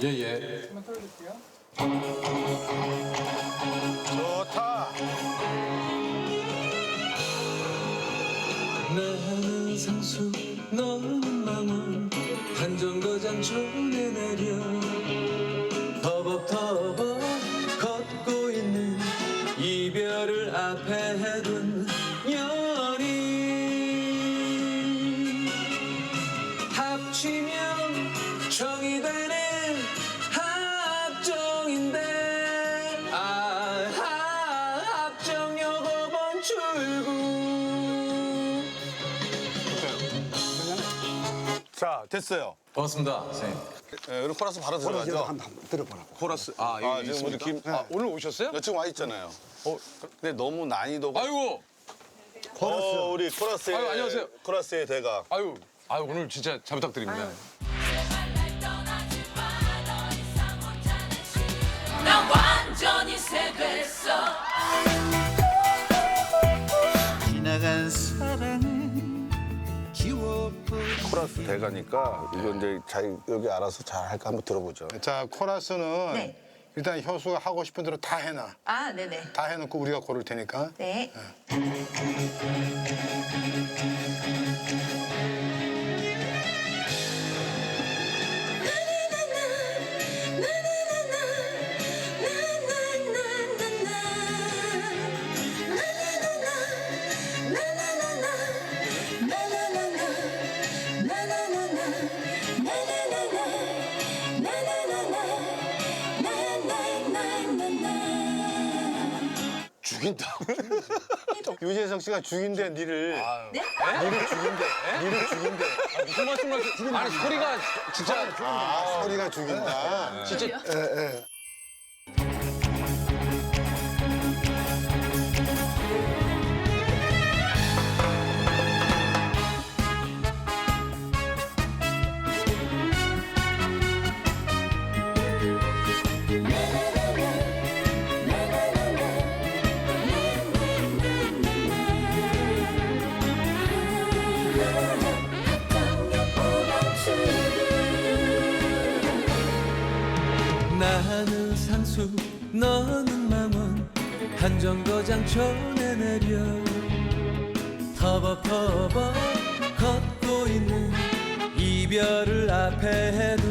예, 예. 한번 틀어줄게요. 좋다. 나는 상수 너는 망원 한정거장 촌에 내려 터벅터벅 걷고 있는 이별을 앞에 둔 연인 합치면 정이 되는 됐어요. 고맙습니다, 선생님. 예, 그럼 코러스 바로 들어가죠. 한번 들어보라고. 코러스. 아, 아, 여기 지금 있습니까? 우리 김- 아, 오늘 오셨어요? 여 지금 와 있잖아요. 어, 근데 너무 난이도가. 아이고, 코러스. 어, 우리 코러스의 아유, 안녕하세요. 코러스의 대가. 아유, 아유, 오늘 진짜 잘 부탁드립니다. 난 완전히 코러스 대가니까 이거 이제 자기 여기 알아서 잘 할까 한번 들어보죠. 자, 코러스는 네. 일단 효수가 하고 싶은 대로 다 해놔. 아, 네네. 다 해놓고 우리가 고를 테니까. 네. 죽인다. 유재석 씨가 죽인대, 니를. 네? 니를 죽인대. 니를 죽인대. 무슨 말씀을 하시 아니, 소리가 진짜. 아, 소리가 죽인다. 진짜. 예, 예. 나는 상수, 너는 망원 한정거장 촌에 내려. 터벅터벅 걷고 있는 이별을 앞에 둔